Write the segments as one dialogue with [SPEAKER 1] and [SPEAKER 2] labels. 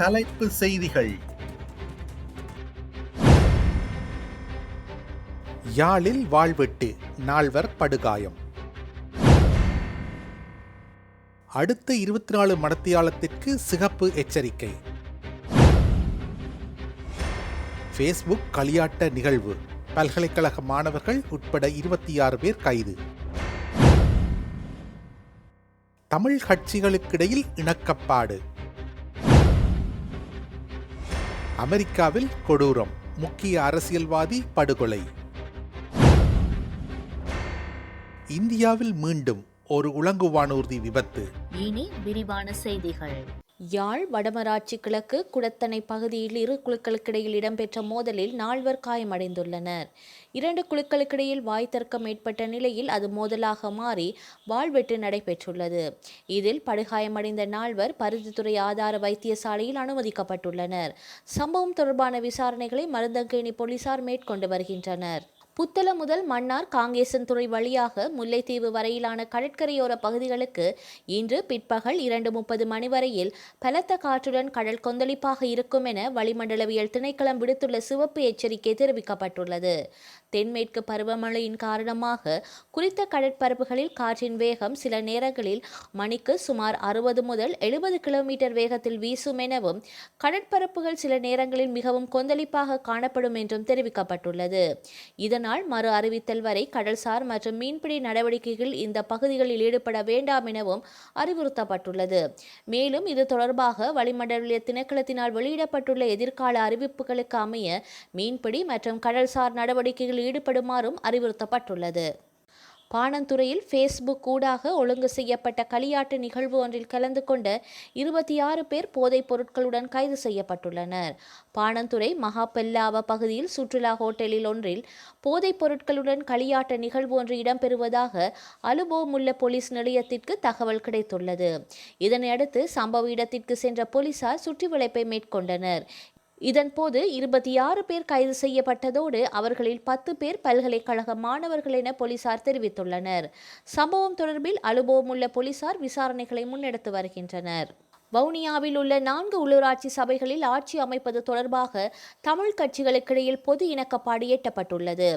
[SPEAKER 1] தலைப்பு செய்திகள்.
[SPEAKER 2] யாழில் வாழ்வெட்டு நால்வர் படுகாயம். அடுத்த இருபத்தி நாலு மடத்தியாலத்திற்கு சிகப்பு எச்சரிக்கை. ஃபேஸ்புக் களியாட்ட நிகழ்வு. பல்கலைக்கழக மாணவர்கள் உட்பட இருபத்தி ஆறு பேர் கைது. தமிழ் கட்சிகளுக்கிடையில் இணக்கப்பாடு. அமெரிக்காவில் கொடூரம். முக்கிய அரசியல்வாதி படுகொலை. இந்தியாவில் மீண்டும் ஒரு உலங்கு வானூர்தி விபத்து.
[SPEAKER 3] இனி விரிவான செய்திகள்.
[SPEAKER 4] யாழ் வடமராட்சி கிழக்கு குடத்தனை பகுதியில் இரு குழுக்களுக்கிடையில் இடம்பெற்ற மோதலில் நால்வர் காயமடைந்துள்ளனர். இரண்டு குழுக்களுக்கிடையில் வாய் தர்க்கம் ஏற்பட்ட நிலையில் அது மோதலாக மாறி வாழ்வெட்டு நடைபெற்றுள்ளது. இதில் படுகாயமடைந்த நால்வர் பருத்தித்துறை ஆதார வைத்தியசாலையில் அனுமதிக்கப்பட்டுள்ளனர். சம்பவம் தொடர்பான விசாரணைகளை மருந்தங்கேணி போலீசார் மேற்கொண்டு வருகின்றனர். புத்தள முதல் மன்னார் காங்கேசன்துறை வழியாக முல்லைத்தீவு வரையிலான கடற்கரையோர பகுதிகளுக்கு இன்று பிற்பகல் இரண்டு முப்பது மணி வரையில் பலத்த காற்றுடன் கடல் கொந்தளிப்பாக இருக்கும் என வளிமண்டலவியல் திணைக்களம் விடுத்துள்ள சிவப்பு எச்சரிக்கை தெரிவிக்கப்பட்டுள்ளது. தென்மேற்கு பருவமழையின் காரணமாக குறித்த கடற்பரப்புகளில் காற்றின் வேகம் சில நேரங்களில் மணிக்கு சுமார் அறுபது முதல் எழுபது கிலோமீட்டர் வேகத்தில் வீசும் எனவும் கடற்பரப்புகள் சில நேரங்களில் மிகவும் கொந்தளிப்பாக காணப்படும் என்றும் தெரிவிக்கப்பட்டுள்ளது. இதனால் மறு அறிவித்தல் வரை கடல்சார் மற்றும் மீன்பிடி நடவடிக்கைகள் இந்த பகுதிகளில் ஈடுபட வேண்டாம் எனவும் அறிவுறுத்தப்பட்டுள்ளது. மேலும் இது தொடர்பாக வளிமண்டல திணைக்களத்தினால் வெளியிடப்பட்டுள்ள எதிர்கால அறிவிப்புகளுக்கு அமைய மீன்பிடி மற்றும் கடல்சார் நடவடிக்கைகளில் ஈடுபடுமாறும் அறிவுறுத்தப்பட்டுள்ளது. பாணந்துறையில் ஃபேஸ்புக் ஊடாக ஒழுங்கு செய்யப்பட்ட களியாட்டு நிகழ்வு ஒன்றில் கலந்து கொண்ட இருபத்தி ஆறு பேர் போதைப் பொருட்களுடன் கைது செய்யப்பட்டுள்ளனர். பாணந்துறை மகாபெல்லாவ பகுதியில் சுற்றுலா ஹோட்டலில் ஒன்றில் போதைப் பொருட்களுடன் களியாட்ட நிகழ்வு ஒன்று இடம்பெறுவதாக அலுபோமுள்ள போலீஸ் நிலையத்திற்கு தகவல் கிடைத்துள்ளது. இதனையடுத்து சம்பவ இடத்திற்கு சென்ற போலீசார் சுற்றிவளைப்பை மேற்கொண்டனர். இதன்போது இருபத்தி ஆறு பேர் கைது செய்யப்பட்டதோடு அவர்களில் பத்து பேர் பல்கலைக்கழக மாணவர்கள் என போலீசார் தெரிவித்துள்ளனர். சம்பவம் தொடர்பில் அனுபவமுள்ள போலீசார் விசாரணைகளை முன்னெடுத்து வருகின்றனர். வவுனியாவில் உள்ள நான்கு உள்ளூராட்சி சபைகளில் ஆட்சி அமைப்பது தொடர்பாக தமிழ் கட்சிகளுக்கிடையில் பொது இணக்கப்பாடு எட்டப்பட்டுள்ளது.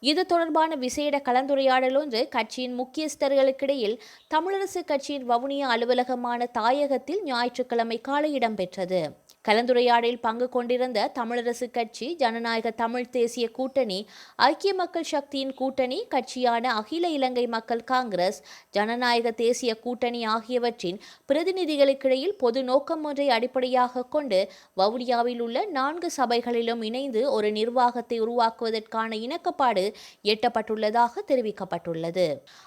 [SPEAKER 4] இது தொடர்பான விசேட கலந்துரையாடல் ஒன்று கட்சியின் முக்கியஸ்தர்களுக்கிடையில் தமிழரசு கட்சியின் வவுனியா அலுவலகமான தாயகத்தில் ஞாயிற்றுக்கிழமை காலை இடம்பெற்றது. கலந்துரையாடலில் பங்கு கொண்டிருந்த தமிழரசு கட்சி ஜனநாயக தமிழ் தேசிய கூட்டணி ஐக்கிய மக்கள் சக்தியின் கூட்டணி கட்சியான அகில இலங்கை மக்கள் காங்கிரஸ் ஜனநாயக தேசிய கூட்டணி ஆகியவற்றின் பிரதிநிதிகளுக்கிடையில் பொது நோக்கம் ஒன்றை அடிப்படையாக கொண்டு வவுனியாவில் உள்ள நான்கு சபைகளிலும் இணைந்து ஒரு நிர்வாகத்தை உருவாக்குவதற்கான இணக்கப்பாடு எட்டப்பட்டுள்ளதாக தெரிவிக்கப்பட்டுள்ளது.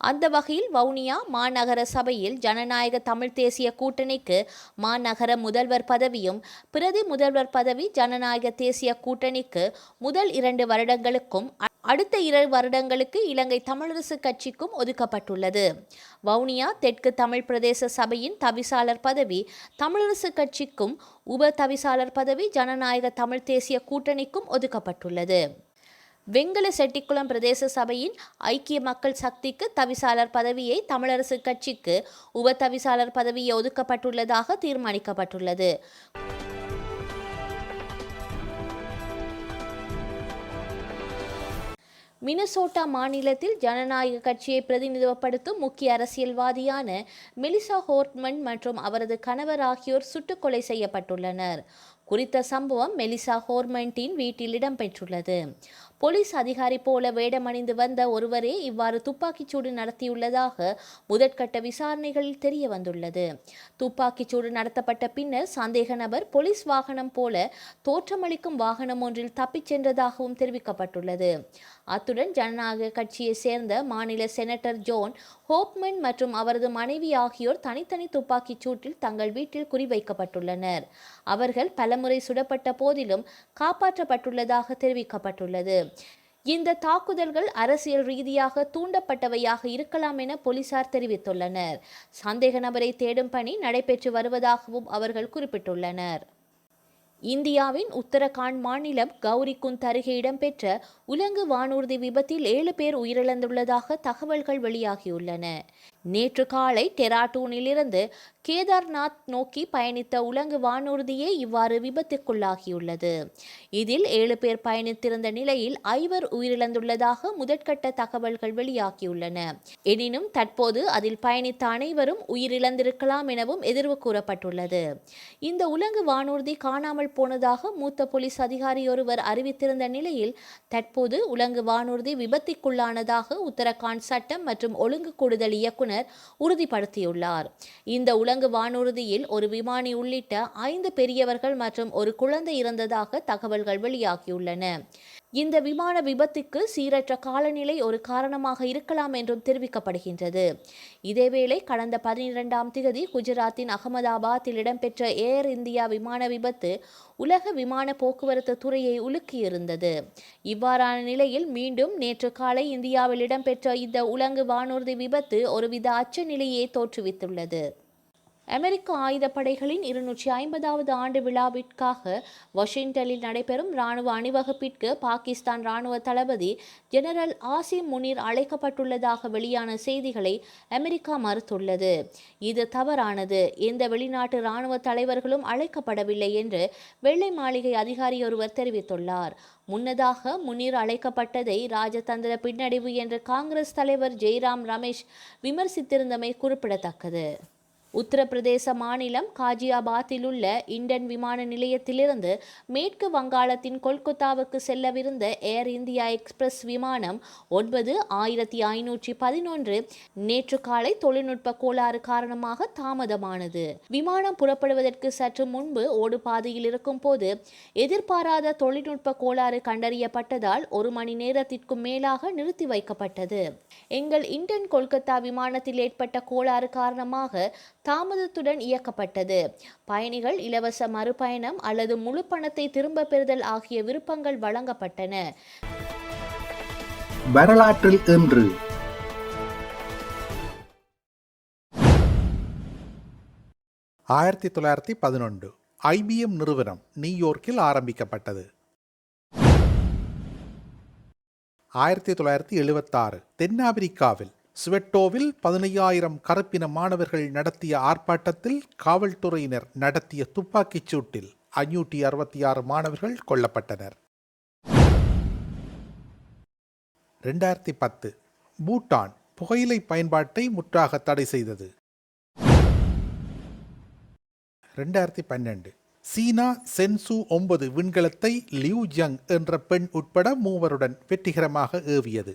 [SPEAKER 4] அந்த வகையில் வவுனியா மாநகர சபையில் ஜனநாயக தமிழ் தேசிய கூட்டணிக்கு மாநகர முதல்வர் பதவியும் பிரதி முதல்வர் பதவி ஜனநாயக தேசிய கூட்டணிக்கு முதல் இரண்டு வருடங்களுக்கும் அடுத்த இரு வருடங்களுக்கு இலங்கை தமிழரசு கட்சிக்கும் ஒதுக்கப்பட்டுள்ளது. வவுனியா தெற்கு தமிழ் பிரதேச சபையின் தவிசாளர் பதவி தமிழரசு கட்சிக்கும் உப தவிசாளர் பதவி ஜனநாயக தமிழ் தேசிய கூட்டணிக்கும் ஒதுக்கப்பட்டுள்ளது. வெங்கல செட்டிக்குளம் பிரதேச சபையின் ஐக்கிய மக்கள் சக்திக்கு தவிசாளர் பதவியை தமிழரசு கட்சிக்கு உப தவிசாளர் பதவியை ஒதுக்கப்பட்டுள்ளதாக தீர்மானிக்கப்பட்டுள்ளது. மினசோட்டா மாநிலத்தில் ஜனநாயக கட்சியை பிரதிநிதித்துவப்படுத்தும் முக்கிய அரசியல்வாதியான மெலிசா ஹோர்ட்மன் மற்றும் அவரது கணவர் ஆகியோர் சுட்டுக்கொலை செய்யப்பட்டுள்ளனர். குறித்த சம்பவம் மெலிசா ஹோர்மெண்டின் வீட்டில் இடம்பெற்றுள்ளது. போலீஸ் அதிகாரி போல வேடமணிந்து வந்த ஒருவரே இவ்வாறு துப்பாக்கிச்சூடு நடத்தியுள்ளதாக முதற்கட்ட விசாரணைகளில் தெரிய வந்துள்ளது துப்பாக்கிச்சூடு நடத்தப்பட்ட பின்னர் சந்தேக நபர் போலீஸ் வாகனம் போல தோற்றமளிக்கும் வாகனம் ஒன்றில் தப்பிச் சென்றதாகவும் தெரிவிக்கப்பட்டுள்ளது. அத்துடன் ஜனநாயக கட்சியை சேர்ந்த மாநில செனட்டர் ஜோன் ஹோப்மன் மற்றும் அவரது மனைவி ஆகியோர் தனித்தனி துப்பாக்கிச் சூட்டில் தங்கள் வீட்டில் குறிவைக்கப்பட்டுள்ளனர். அவர்கள் பலமுறை சுடப்பட்ட போதிலும் காப்பாற்றப்பட்டுள்ளதாக தெரிவிக்கப்பட்டுள்ளது. இந்த தாக்குதல்கள் அரசியல் ரீதியாக தூண்டப்பட்டவையாக இருக்கலாம் என போலீசார் தெரிவித்துள்ளனர். சந்தேக நபரை தேடும் பணி நடைபெற்று வருவதாகவும் அவர்கள் குறிப்பிட்டுள்ளனர். இந்தியாவின் உத்தரகாண்ட் மாநிலம் கௌரிக்குந்த் அருகே இடம்பெற்ற உலங்கு வானூர்தி விபத்தில் ஏழு பேர் உயிரிழந்துள்ளதாக தகவல்கள் வெளியாகியுள்ளன. நேற்று காலை டெராடூனிலிருந்து கேதார்நாத் நோக்கி பயணித்த உலங்கு வானூர்தியே இவ்வாறு விபத்துக்குள்ளாகியுள்ளது. இதில் ஏழு பேர் பயணித்திருந்த நிலையில் ஐவர் உயிரிழந்துள்ளதாக முதற்கட்ட தகவல்கள் வெளியாகியுள்ளன. எனினும் தற்போது அதில் பயணித்த அனைவரும் உயிரிழந்திருக்கலாம் எனவும் எதிர்வு கூறப்பட்டுள்ளது. இந்த உலங்கு வானூர்தி காணாமல் போனதாக மூத்த போலீஸ் அதிகாரி ஒருவர் அறிவித்திருந்த நிலையில் தற்போது உலங்கு வானூர்தி விபத்திற்குள்ளானதாக உத்தரகாண்ட் சட்டம் மற்றும் ஒழுங்கு கூடுதல் இயக்குனர் உறுதிப்படுத்தியுள்ளார். இந்த உலங்கு வானூர்தியில் ஒரு விமானி உள்ளிட்ட ஐந்து பெரியவர்கள் மற்றும் ஒரு குழந்தை இருந்ததாக தகவல்கள் வெளியாகியுள்ளன. இந்த விமான விபத்துக்கு சீரற்ற காலநிலை ஒரு காரணமாக இருக்கலாம் என்றும் தெரிவிக்கப்படுகின்றது. இதேவேளை கடந்த பதினிரெண்டாம் திகதி குஜராத்தின் அகமதாபாத்தில் இடம்பெற்ற ஏர் இந்தியா விமான விபத்து உலக விமான போக்குவரத்து துறையை உலுக்கியிருந்தது. இவ்வாறான நிலையில் மீண்டும் நேற்று காலை இந்தியாவில் இடம்பெற்ற இந்த உலங்கு வானூர்தி விபத்து ஒருவித அச்ச நிலையை தோற்றுவித்துள்ளது. அமெரிக்க ஆயுதப்படைகளின் இருநூற்றி ஐம்பதாவது ஆண்டு விழாவிற்காக வாஷிங்டனில் நடைபெறும் இராணுவ அணிவகுப்பிற்கு பாகிஸ்தான் ராணுவ தளபதி ஜெனரல் ஆசிம் முனீர் அழைக்கப்பட்டுள்ளதாக வெளியான செய்திகளை அமெரிக்கா மறுத்துள்ளது. இது தவறானது. எந்த வெளிநாட்டு ராணுவ தலைவர்களும் அழைக்கப்படவில்லை என்று வெள்ளை மாளிகை அதிகாரி ஒருவர் தெரிவித்துள்ளார். முன்னதாக முனீர் அழைக்கப்பட்டதை ராஜதந்திர பின்னடைவு என்று காங்கிரஸ் தலைவர் ஜெய்ராம் ரமேஷ் விமர்சித்திருந்தமை குறிப்பிடத்தக்கது. உத்தரப்பிரதேச மாநிலம் காஜியாபாத்தில் உள்ள இண்டன் விமான நிலையத்திலிருந்து மேற்கு வங்காளத்தின் கொல்கத்தாவுக்கு செல்லவிருந்த ஏர் இந்தியா எக்ஸ்பிரஸ் விமானம் ஒன்பது ஆயிரத்தி ஐநூற்றி பதினொன்று நேற்று காலை தொழில்நுட்ப கோளாறு காரணமாக தாமதமானது. விமானம் புறப்படுவதற்கு சற்று முன்பு ஓடுபாதையில் இருக்கும் போது எதிர்பாராத தொழில்நுட்ப கோளாறு கண்டறியப்பட்டதால் ஒரு மணி நேரத்திற்கும் மேலாக நிறுத்தி வைக்கப்பட்டது. எங்கள் இண்டன் கொல்கத்தா விமானத்தில் ஏற்பட்ட கோளாறு காரணமாக தாமதத்துடன் இயக்கப்பட்டது. பயணிகள் இலவச மறுபயணம் அல்லது முழு பணத்தை திரும்ப பெறுதல் ஆகிய விருப்பங்கள் வழங்கப்பட்டன.
[SPEAKER 1] வரலாற்றில் இன்று.
[SPEAKER 2] ஆயிரத்தி தொள்ளாயிரத்தி பதினொன்று. ஐபிஎம் நிறுவனம் நியூயோர்க்கில் ஆரம்பிக்கப்பட்டது. ஆயிரத்தி தொள்ளாயிரத்தி எழுபத்தாறு தென்னாப்பிரிக்காவில் ஸ்வெட்டோவில் பதினையாயிரம் கருப்பின மாணவர்கள் நடத்திய ஆர்ப்பாட்டத்தில் காவல்துறையினர் நடத்திய துப்பாக்கிச் சூட்டில் ஐநூற்றி அறுபத்தி ஆறு மாணவர்கள் கொல்லப்பட்டனர். ரெண்டாயிரத்தி பத்து பூட்டான் புகையிலை பயன்பாட்டை முற்றாக தடை செய்தது. ரெண்டாயிரத்தி பன்னெண்டு சீனா சென்சு ஒன்பது விண்கலத்தை லியூ ஜங் என்ற பெண் உட்பட மூவருடன் வெற்றிகரமாக ஏவியது.